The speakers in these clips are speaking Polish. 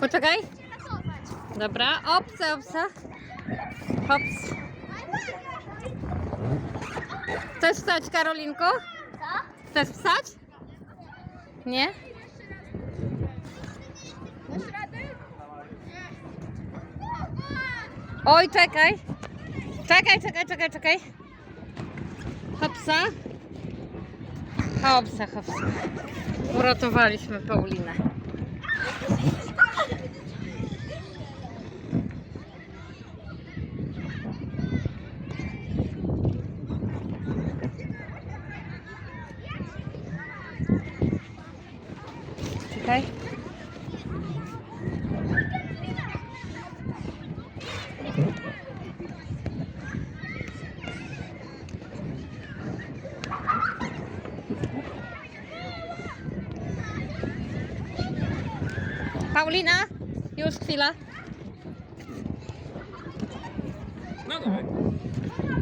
Poczekaj. Dobra, obca, obca. Hops. Chcesz wstać, Karolinko? Chcesz wstać? Nie? Oj, czekaj. Czekaj, czekaj, czekaj, czekaj. Hopsa. Hopsa, hopsa. Uratowaliśmy Paulinę. Czekaj. Paulina, już chwila. No dawaj.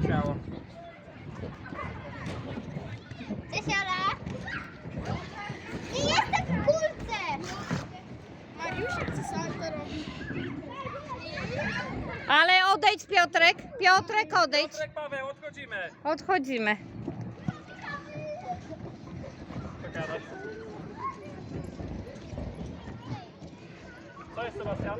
Śmiało. Cześć, Ala. Ale odejdź Piotrek. Piotrek odejdź. Piotrek, Paweł, odchodzimy. Odchodzimy. Co jest Sebastian?